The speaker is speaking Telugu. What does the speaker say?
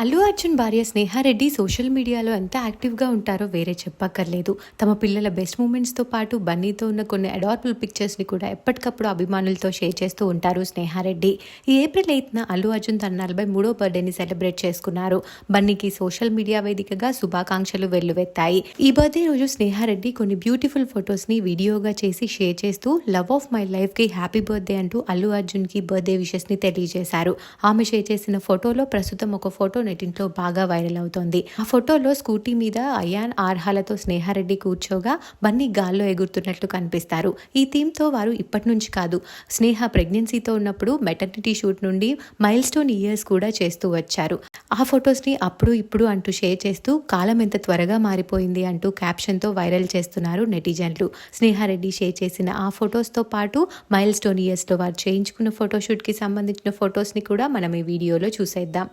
అల్లు అర్జున్ భార్య స్నేహారెడ్డి సోషల్ మీడియాలో ఎంత యాక్టివ్గా ఉంటారో వేరే చెప్పక్కర్లేదు. తమ పిల్లల బెస్ట్ మూమెంట్స్తో పాటు బన్నీతో ఉన్న కొన్ని అడార్బుల్ పిక్చర్స్ని కూడా ఎప్పటికప్పుడు అభిమానులతో షేర్ చేస్తూ ఉంటారు స్నేహారెడ్డి. ఈ ఏప్రిల్ ఎయిత్న అల్లు అర్జున్ తన నలభై మూడో బర్త్డేని సెలబ్రేట్ చేసుకున్నారు. బన్నీకి సోషల్ మీడియా వేదికగా శుభాకాంక్షలు వెల్లువెత్తాయి. ఈ బర్త్డే రోజు స్నేహారెడ్డి కొన్ని బ్యూటిఫుల్ ఫొటోస్ని వీడియోగా చేసి షేర్ చేస్తూ లవ్ ఆఫ్ మై లైఫ్కి హ్యాపీ బర్త్డే అంటూ అల్లు అర్జున్కి బర్త్డే విషెస్ని తెలియజేశారు. ఆమె షేర్ చేసిన ఫోటోలో ప్రస్తుతం ఒక ఫోటో నెటింట్లో బాగా వైరల్ అవుతోంది. ఆ ఫోటోలో స్కూటీ మీద అయాన్ ఆర్హాలతో స్నేహారెడ్డి కూర్చోగా బన్నీ గాల్లో ఎగురుతున్నట్లు కనిపిస్తారు. ఈ థీమ్తో వారు ఇప్పటి నుంచి కాదు స్నేహ ప్రెగ్నెన్సీతో ఉన్నప్పుడు మెటర్నిటీ షూట్ నుండి మైల్ స్టోన్ ఇయర్స్ కూడా చేస్తూ వచ్చారు. ఆ ఫొటోస్ని అప్పుడు ఇప్పుడు అంటూ షేర్ చేస్తూ కాలం ఎంత త్వరగా మారిపోయింది అంటూ క్యాప్షన్తో వైరల్ చేస్తున్నారు నెటిజన్లు. స్నేహారెడ్డి షేర్ చేసిన ఆ ఫొటోస్తో పాటు మైల్ స్టోన్ ఇయర్స్లో వారు చేయించుకున్న ఫోటోషూట్కి సంబంధించిన ఫొటోస్ని కూడా మనం ఈ వీడియోలో చూసేద్దాం.